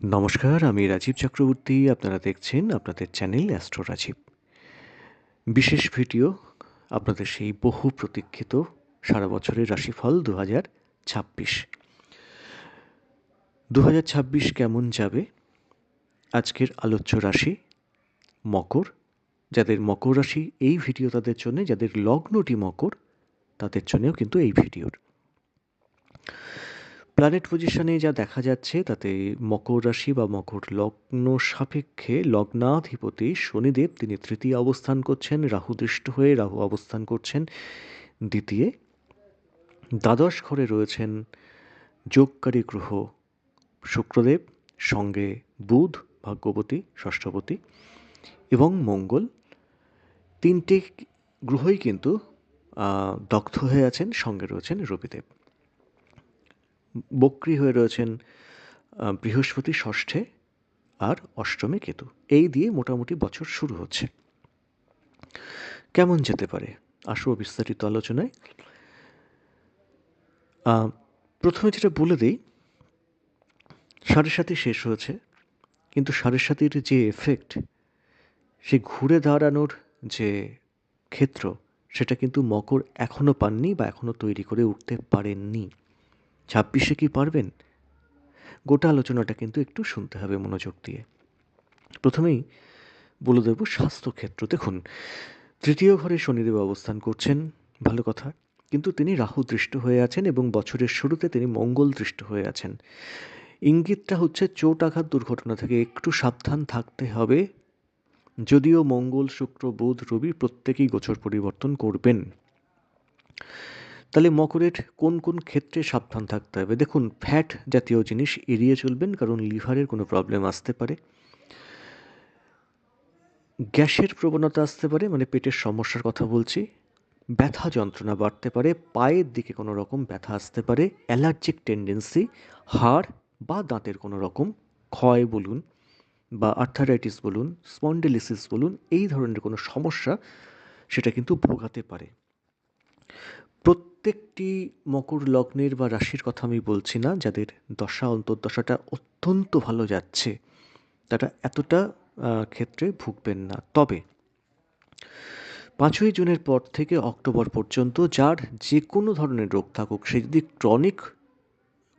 নমস্কার, আমি রাজীব চক্রবর্তী। আপনারা দেখছেন আপনাদের চ্যানেল অ্যাস্ট্রো রাজীব। বিশেষ ভিডিও, আপনাদের সেই বহু প্রতীক্ষিত সারা বছরের রাশিফল দু হাজার ছাব্বিশ। দু হাজার ছাব্বিশ কেমন যাবে? আজকের আলোচ্য রাশি মকর। যাদের মকর রাশি এই ভিডিও তাদের জন্য, যাদের লগ্নটি মকর, তাদের জন্যও কিন্তু এই ভিডিওর। প্ল্যানেট পজিশনে যা দেখা যাচ্ছে, তাতে মকর রাশি বা মকর লগ্ন সাপেক্ষে লগ্নাধিপতি শনিদেব, তিনি তৃতীয় অবস্থান করছেন, রাহু দৃষ্ট হয়ে রাহু অবস্থান করছেন। দ্বিতীয়, দ্বাদশ ঘরে রয়েছেন যোগকারী গ্রহ শুক্রদেব, সঙ্গে বুধ, ভাগ্যবতী, ষষ্ঠপতি এবং মঙ্গল। তিনটে গ্রহই কিন্তু দগ্ধ হয়ে আছেন, সঙ্গে রয়েছেন রবিদেব। বক্রি হয়ে রয়েছেন বৃহস্পতি, ষষ্ঠে আর অষ্টমে কেতু। এই দিয়ে মোটামুটি বছর শুরু হচ্ছে। কেমন যেতে পারে? আসব বিস্তারিত আলোচনায়। প্রথমে যেটা বলে দিই, সাড়ে সাথে শেষ হয়েছে, কিন্তু সাড়ে সাতির যে এফেক্ট সে ঘুরে দাঁড়ানোর যে ক্ষেত্র, সেটা কিন্তু মকর এখনও পাননি বা এখনও তৈরি করে উঠতে পারেননি। ছাব্বিশে কি পারবেন? গোটা আলোচনাটা কিন্তু একটু শুনতে হবে মনোযোগ দিয়ে। প্রথমেই বলে দেব স্বাস্থ্যক্ষেত্র। দেখুন, তৃতীয় ঘরে শনিদেব অবস্থান করছেন, ভালো কথা। কিন্তু তিনি রাহু দৃষ্ট হয়ে আছেন এবং বছরের শুরুতে তিনি মঙ্গল দৃষ্ট হয়ে আছেন। ইঙ্গিতটা হচ্ছে চোট আঘাত দুর্ঘটনা থেকে একটু সাবধান থাকতে হবে। যদিও মঙ্গল, শুক্র, বুধ, রবি প্রত্যেকেই গোচর পরিবর্তন করবেন। তাহলে মকরের কোন কোন ক্ষেত্রে সাবধান থাকতে হবে? দেখুন ফ্যাট জাতীয় জিনিস এড়িয়ে চলবেন, কারণ লিভারের কোনো প্রবলেম আসতে পারে। গ্যাসের প্রবণতা আসতে পারে মানে পেটের সমস্যার কথা বলছি। ব্যথা যন্ত্রণা বাড়তে পারে, পায়ের দিকে কোনো রকম ব্যথা আসতে পারে অ্যালার্জিক টেন্ডেন্সি হাড় বা দাঁতের কোনো রকম ক্ষয় বলুন বা আর্থারাইটিস বলুন স্পন্ডেলিসিস বলুন, এই ধরনের কোনো সমস্যা সেটা কিন্তু ভোগাতে পারে। প্রত্যেকটি মকর লগ্নের বা রাশির কথা আমি বলছি না, যাদের দশা, অন্তর্দশাটা অত্যন্ত ভালো যাচ্ছে, তারা এতটা ক্ষেত্রে ভুগবেন না। তবে পাঁচই জুনের পর থেকে অক্টোবর পর্যন্ত যার যে কোনো ধরনের রোগ থাকুক, সে যদি ক্রনিক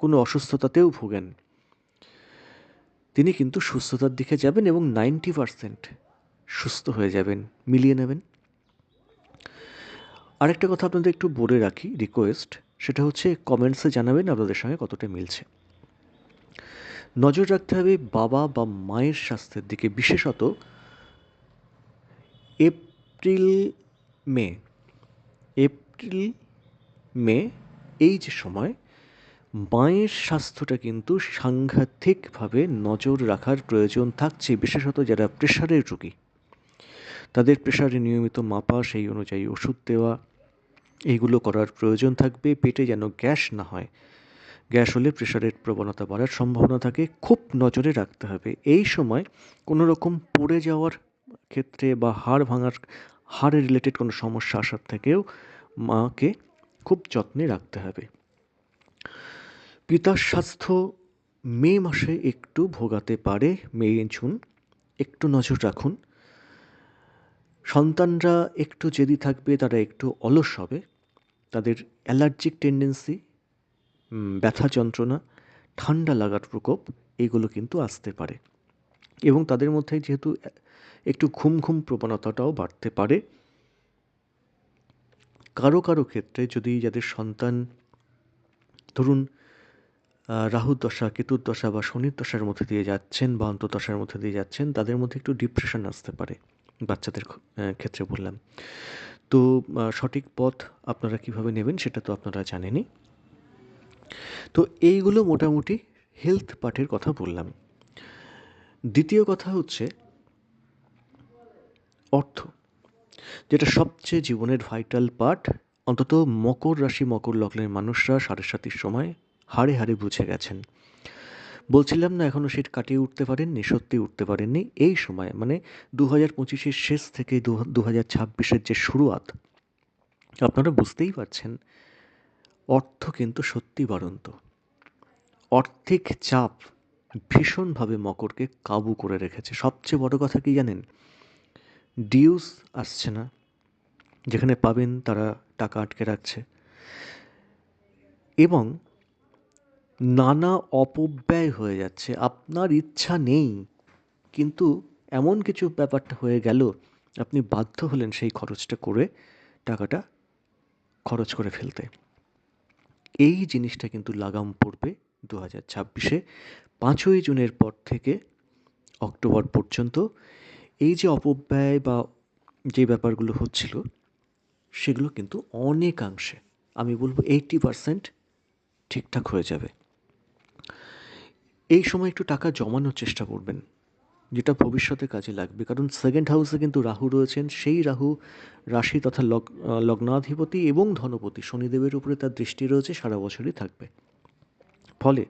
কোনো অসুস্থতাতেও ভোগেন, তিনি কিন্তু সুস্থতার দিকে যাবেন এবং নাইনটি পারসেন্ট সুস্থ হয়ে যাবেন, মিলিয়ে নেবেন। আরেকটা কথা আপনাদের একটু বলে রাখি রিকোয়েস্ট সেটা হচ্ছে কমেন্টসে জানাবেন, আপনাদের সঙ্গে কতটা মিলছে। নজর রাখতে হবে বাবা বা মায়ের স্বাস্থ্যের দিকে, বিশেষত এপ্রিল, মে। এপ্রিল, মে, এই যে সময়, মায়ের স্বাস্থ্যটা কিন্তু সাংঘাতিকভাবে নজর রাখার প্রয়োজন থাকছে, বিশেষত যারা প্রেশারের রোগী। তাদের প্রেশারে নিয়মিত মাপা, সেই অনুযায়ী ওষুধ দেওয়া এইগুলো করার প্রয়োজন থাকবে। পেটে যেন গ্যাস না হয়। গ্যাস হলে প্রেশারের প্রবণতা বাড়ার সম্ভাবনা থাকে। খুব নজরে রাখতে হবে। এই সময় কোনো রকম পড়ে যাওয়ার ক্ষেত্রে বা হাড় ভাঙার, হাড়ে রিলেটেড কোনো সমস্যা আসার থেকেও মাকে খুব যত্নে রাখতে হবে। পিতার স্বাস্থ্য মে মাসে একটু ভোগাতে পারে। মে, জুন, একটু নজর রাখুন। সন্তানরা একটু জেদি থাকবে, তারা একটু অলস হবে। তাদের অ্যালার্জিক টেন্ডেন্সি ব্যথা যন্ত্রণা, ঠান্ডা লাগার প্রকোপ, এগুলো কিন্তু আসতে পারে। এবং তাদের মধ্যে যেহেতু একটু ঘুম ঘুম প্রবণতাটাও বাড়তে পারে। কারও কারও ক্ষেত্রে যদি যাদের সন্তান, ধরুন রাহুর দশা, কেতুর দশা বা শনির দশার মধ্যে দিয়ে যাচ্ছেন বা অন্তর্দশার মধ্যে দিয়ে যাচ্ছেন, তাদের মধ্যে একটু ডিপ্রেশন আসতে পারে। বাচ্চাদের ক্ষেত্রে বললাম। তো সঠিক পথ আপনারা কীভাবে নেবেন সেটা তো আপনারা জানেনই। তো, এইগুলো মোটামুটি হেলথ পার্টের কথা বললাম। দ্বিতীয় কথা হচ্ছে অর্থ। যেটা সবচেয়ে জীবনের ভাইটাল পার্ট অন্তত মকর রাশি মকর লগ্নের মানুষরা সাড়ে সাতির সময় হাড়ে হাড়ে বুঝে গেছেন। বলছিলাম না এখনও সিট কাটিয়ে উঠতে পারেননি সত্যি উঠতে পারেননি। এই সময় মানে দু হাজার পঁচিশের শেষ থেকে দু হাজার ছাব্বিশের যে শুরুয়াত, আপনারা বুঝতেই পারছেন, অর্থ কিন্তু সত্যি বাড়ন্ত। অর্থিক চাপ ভীষণভাবে মকরকে কাবু করে রেখেছে। সবচেয়ে বড় কথা কি জানেন? ডিউস আসছে না, যেখানে পাবেন তারা টাকা আটকে রাখছে। এবং নানা অপব্যয় হয়ে যাচ্ছে। আপনার ইচ্ছা নেই। কিন্তু এমন কিছু ব্যাপারটা হয়ে গেল, আপনি বাধ্য হলেন সেই খরচটা করে টাকাটা খরচ করে ফেলতে। এই জিনিসটা কিন্তু লাগাম পড়বে দু হাজার ছাব্বিশে। পাঁচই জুনের পর থেকে অক্টোবর পর্যন্ত এই যে অপব্যয় বা যে ব্যাপারগুলো হচ্ছিল, সেগুলো কিন্তু অনেকাংশে, আমি বলব এইটটি পারসেন্ট ঠিকঠাক হয়ে যাবে। এই সময় একটু টাকা জমানোর চেষ্টা করবেন, যেটা ভবিষ্যতে কাজে লাগবে। কারণ সেকেন্ড হাউসে কিন্তু রাহু রয়েছেন, সেই রাহু রাশি তথা লগ লগ্নাধিপতি এবং ধনপতি শনিদেবের উপরে তার দৃষ্টি রয়েছে, সারা বছরই থাকবে। ফলে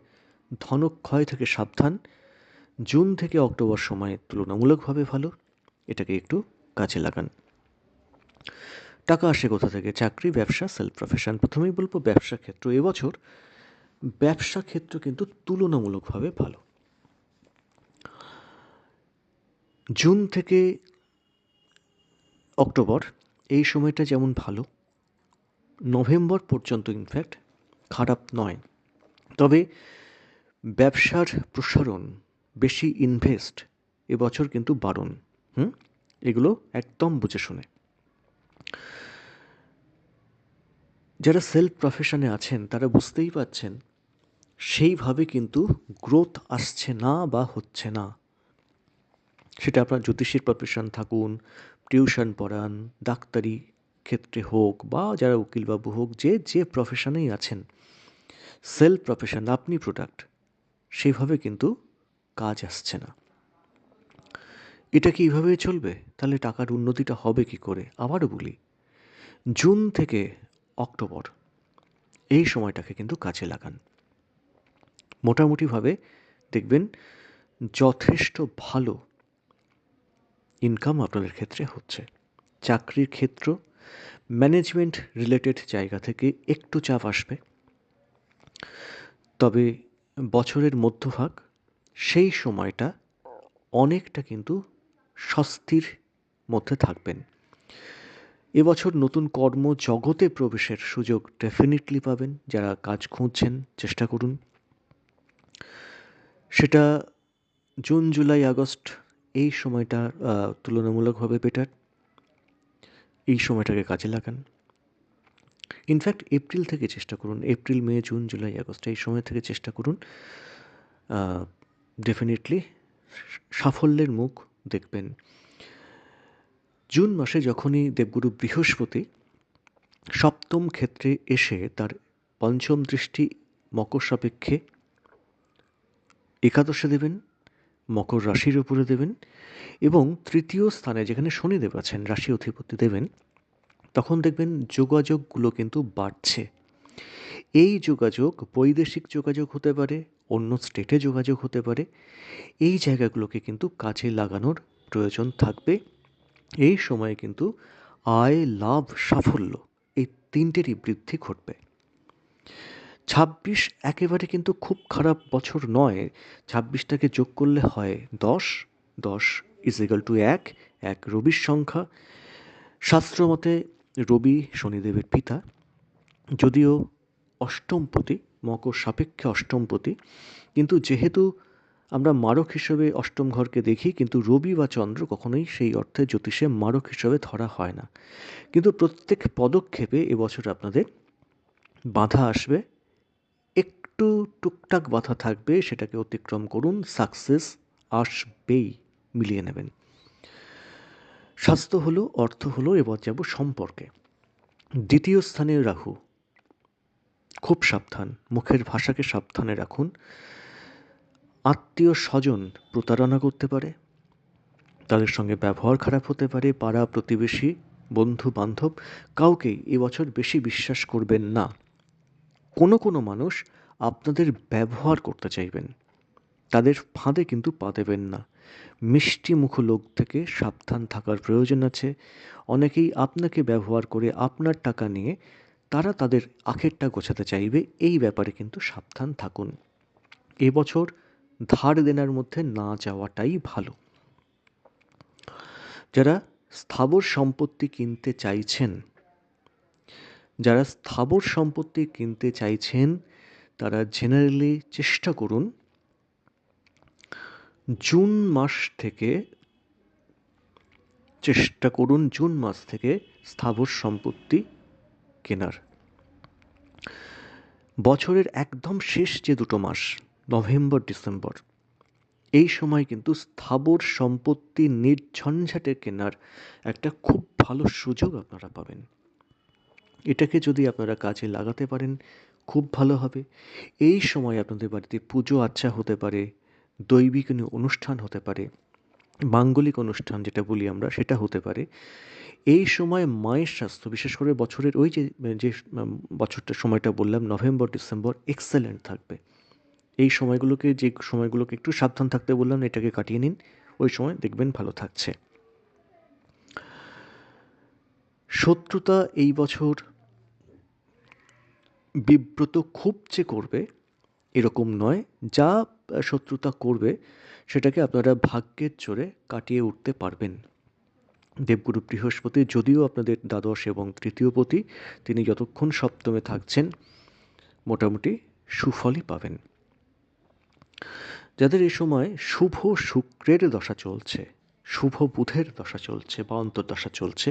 ধনক্ষয় থেকে সাবধান, জুন থেকে অক্টোবর সময়ে তুলনামূলকভাবে ভালো, এটাকে একটু কাজে লাগান। টাকা আসে কোথা থেকে? চাকরি, ব্যবসা সেলফ প্রফেশন প্রথমেই বলব ব্যবসা ক্ষেত্র। এবছর ব্যবসা ক্ষেত্র কিন্তু তুলনামূলকভাবে ভালো। জুন থেকে অক্টোবর এই সময়টা যেমন ভালো, নভেম্বর পর্যন্ত ইনফ্যাক্ট খারাপ নয়। তবে ব্যবসার প্রসারণ বেশি ইনভেস্ট এবছর কিন্তু বারণ হুম? এগুলো একদম বুঝে শুনে। যারা সেলফ প্রফেশনে আছেন, তারা বুঝতেই পাচ্ছেন সেইভাবে কিন্তু গ্রোথ আসছে না বা হচ্ছে না। সেটা আপনার জ্যোতিষীর প্রফেশন থাকুন টিউশন পড়ান, ডাক্তারি ক্ষেত্রে হোক বা যারা উকিলবাবু হোক, যে যে প্রফেশনেই আছেন সেলফ প্রফেশন আপনি প্রোডাক্ট সেইভাবে কিন্তু কাজ আসছে না। এটা কি এইভাবে চলবে? তাহলে টাকার উন্নতিটা হবে কি করে? আবারও বলি, জুন থেকে অক্টোবর। এই সময়টাকে কিন্তু কাজে লাগান। মোটামুটিভাবে দেখবেন যথেষ্ট ভালো ইনকাম আপনাদের ক্ষেত্রে হচ্ছে। চাকরির ক্ষেত্র ম্যানেজমেন্ট রিলেটেড জায়গা থেকে একটু চাপ আসবে। তবে বছরের মধ্যভাগ, সেই সময়টা অনেকটা কিন্তু স্বস্তির মধ্যে থাকবেন। এবছর নতুন কর্ম জগতে প্রবেশের সুযোগ ডেফিনেটলি পাবেন। যারা কাজ খুঁজছেন, চেষ্টা করুন। সেটা জুন, জুলাই, আগস্ট, এই সময়টা তুলনামূলকভাবে বেটার এই সময়টাকে কাজে লাগান। ইনফ্যাক্ট এপ্রিল থেকে চেষ্টা করুন। April May June July August এই সময় থেকে চেষ্টা করুন। ডেফিনেটলি সাফল্যের মুখ দেখবেন। জুন মাসে যখনই দেবগুরু বৃহস্পতি সপ্তম ক্ষেত্রে এসে তার পঞ্চম দৃষ্টি মকর সাপেক্ষে একাদশে দেবেন, মকর রাশির উপরে দেবেন এবং তৃতীয় স্থানে যেখানে শনিদেব আছেন, রাশি অধিপতি দেবেন, তখন দেখবেন যোগাযোগগুলো কিন্তু বাড়ছে। এই যোগাযোগ বৈদেশিক যোগাযোগ হতে পারে, অন্য স্টেটে যোগাযোগ হতে পারে, এই জায়গাগুলোকে কিন্তু কাজে লাগানোর প্রয়োজন থাকবে। এই সময়ে কিন্তু আয়, লাভ, সাফল্য এই তিনটেরই বৃদ্ধি ঘটবে। ছাব্বিশ একেবারে কিন্তু খুব খারাপ বছর নয়। ছাব্বিশটাকে যোগ করলে হয় দশ। দশ ইজ ইকাল টু এক। এক রবির সংখ্যা। শাস্ত্রমতে রবি শনিদেবের পিতা। যদিও অষ্টমপতি মকর সাপেক্ষে অষ্টমপতি কিন্তু যেহেতু আমরা মারক হিসেবে অষ্টম ঘরকে দেখি, কিন্তু রবি বা চন্দ্র কখনোই সেই অর্থে জ্যোতিষে মারক হিসেবে ধরা হয় না। কিন্তু প্রত্যেক পদক্ষেপে এবছর আপনাদের বাধা আসবে। একটু টুকটাক বাধা থাকবে, সেটাকে অতিক্রম করুন, সাকসেস আসবেই, মিলিয়ে নেবেন। স্বাস্থ্য হলো, অর্থ হলো এবার যাব সম্পর্কে। দ্বিতীয় স্থানে রাহু। খুব সাবধান, মুখের ভাষাকে সাবধানে রাখুন। আত্মীয় স্বজন প্রতারণা করতে পারে, তাদের সঙ্গে ব্যবহার খারাপ হতে পারে, পাড়া প্রতিবেশী বন্ধু বান্ধব কাউকেই এবছর বেশি বিশ্বাস করবেন না। কোনো কোনো মানুষ আপনাদের ব্যবহার করতে চাইবেন, তাদের ফাঁদে কিন্তু পা দেবেন না। মিষ্টি মুখ লোক থেকে সাবধান থাকার প্রয়োজন আছে। অনেকেই আপনাকে ব্যবহার করে আপনার টাকা নিয়ে তারা তাদের আখেরটা গোছাতে চাইবে, এই ব্যাপারে কিন্তু সাবধান থাকুন। এবছর ধার দেনার মধ্যে না যাওয়াটাই ভালো। যারা স্থাবর সম্পত্তি কিনতে চাইছেন, যারা স্থাবর সম্পত্তি কিনতে চাইছেন, তারা জেনারেলি চেষ্টা করুন জুন মাস থেকে চেষ্টা করুন জুন মাস থেকে স্থাবর সম্পত্তি কেনার। বছরের একদম শেষ যে দুটো মাস নভেম্বর, ডিসেম্বর। এই সময় কিন্তু স্থাবর সম্পত্তি নির্ঝঞ্ঝাটে কেনার একটা খুব ভালো সুযোগ আপনারা পাবেন। এটাকে যদি আপনারা কাজে লাগাতে পারেন, খুব ভালো হবে। এই সময় আপনাদের বাড়িতে পুজো আচ্ছা হতে পারে, দৈবিক অনুষ্ঠান হতে পারে, মাঙ্গলিক অনুষ্ঠান যেটা বলি আমরা, সেটা হতে পারে। এই সময় মায়ের স্বাস্থ্য, বিশেষ করে বছরের ওই যে যে বছরটা, সময়টা বললাম, নভেম্বর, ডিসেম্বর এক্সেলেন্ট থাকবে। এই সময়গুলোকে, যে সময়গুলোকে একটু সাবধান থাকতে বললাম, এটাকে কাটিয়ে নিন। ওই সময় দেখবেন ভালো থাকছে। শত্রুতা এই বছর বিব্রত খুব যে করবে, এরকম নয়। যা শত্রুতা করবে, সেটাকে আপনারা ভাগ্যের জোরে কাটিয়ে উঠতে পারবেন। দেবগুরু বৃহস্পতি, যদিও আপনাদের দ্বাদশ এবং তৃতীয় পতি, তিনি যতক্ষণ সপ্তমে থাকছেন, মোটামুটি সুফলই পাবেন। যাদের এই সময় শুভ শুক্রের দশা চলছে, শুভ বুধের দশা চলছে বা অন্তর্দশা চলছে,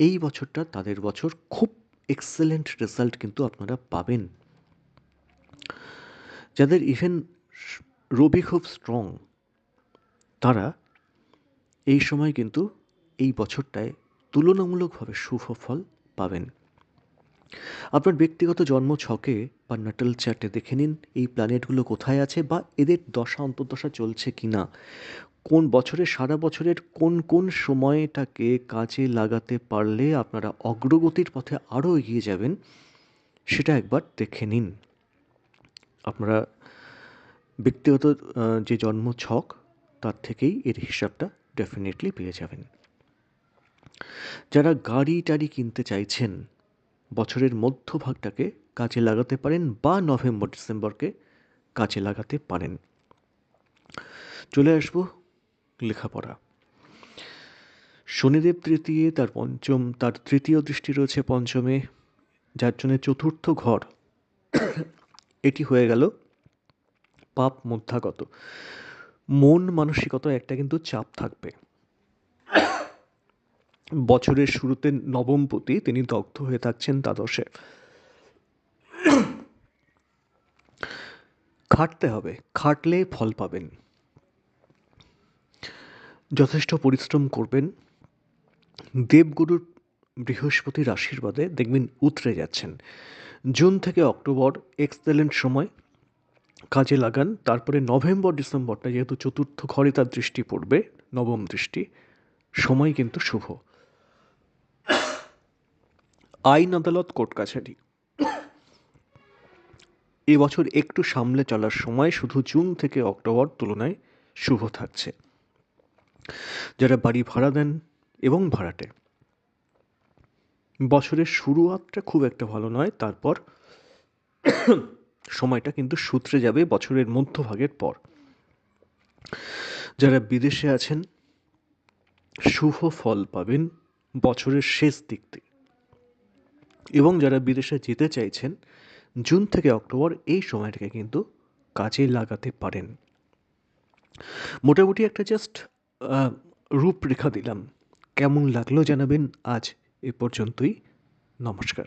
এই বছরটা তাদের বছর খুব এক্সেলেন্ট রেজাল্ট কিন্তু আপনারা পাবেন। যাদের ইভেন রবি খুব স্ট্রং তারা এই সময় কিন্তু এই বছরটায় তুলনামূলকভাবে শুভ ফল পাবেন। আপনার ব্যক্তিগত জন্ম ছকে বা নাটাল চ্যাটে দেখে নিন, এই প্ল্যানেটগুলো কোথায় আছে বা এদের দশা, অন্তর্দশা চলছে কি না। কোন বছরের, সারা বছরের কোন কোন সময়টাকে কাজে লাগাতে পারলে আপনারা অগ্রগতির পথে আরও এগিয়ে যাবেন, সেটা একবার দেখে নিন। আপনারা ব্যক্তিগত যে জন্ম ছক, তার থেকেই এর হিসাবটা ডেফিনেটলি পেয়ে যাবেন। যারা গাড়ি টাড়ি কিনতে চাইছেন বছরের মধ্যভাগটাকে কাজে লাগাতে পারেন বা নভেম্বর, ডিসেম্বরকে কাজে লাগাতে পারেন। চলে আসব লেখাপড়া। শনিদেব তৃতীয় তার পঞ্চম, তার তৃতীয় দৃষ্টি রয়েছে পঞ্চমে, যার জন্য চতুর্থ ঘর। এটি হয়ে গেল পাপ মধ্যাগত। মন মানসিকতা একটা কিন্তু চাপ থাকবে। বছরের শুরুতে নবমপতি তিনি দগ্ধ হয়ে থাকছেন দ্বাদশে। খাটতে হবে, খাটলে ফল পাবেন। যথেষ্ট পরিশ্রম করবেন। দেবগুরুর বৃহস্পতির আশীর্বাদে দেখবেন উতরে যাচ্ছেন। জুন থেকে অক্টোবর এক্সেলেন্ট সময়, কাজে লাগান। তারপরে নভেম্বর, ডিসেম্বরটা যেহেতু চতুর্থ ঘরে তার দৃষ্টি পড়বে, নবম দৃষ্টি। সময় কিন্তু শুভ। আইন আদালত কোর্ট কাছারি এবছর একটু সামলে চলার সময় শুধু জুন থেকে অক্টোবর তুলনায় শুভ থাকছে। যারা বাড়ি ভাড়া দেন এবং ভাড়াটে। বছরের শুরুয়াতটা খুব একটা ভালো নয়, তারপর সময়টা কিন্তু সূত্রে যাবে বছরের মধ্যভাগের পর। যারা বিদেশে আছেন, শুভ ফল পাবেন বছরের শেষ দিক থেকে। এবং যারা বিদেশে যেতে চাইছেন, জুন থেকে অক্টোবর এই সময়টাকে কিন্তু কাজে লাগাতে পারেন। মোটামুটি একটা জাস্ট রূপরেখা দিলাম। কেমন লাগল জানাবেন? আজ এ পর্যন্তই। নমস্কার।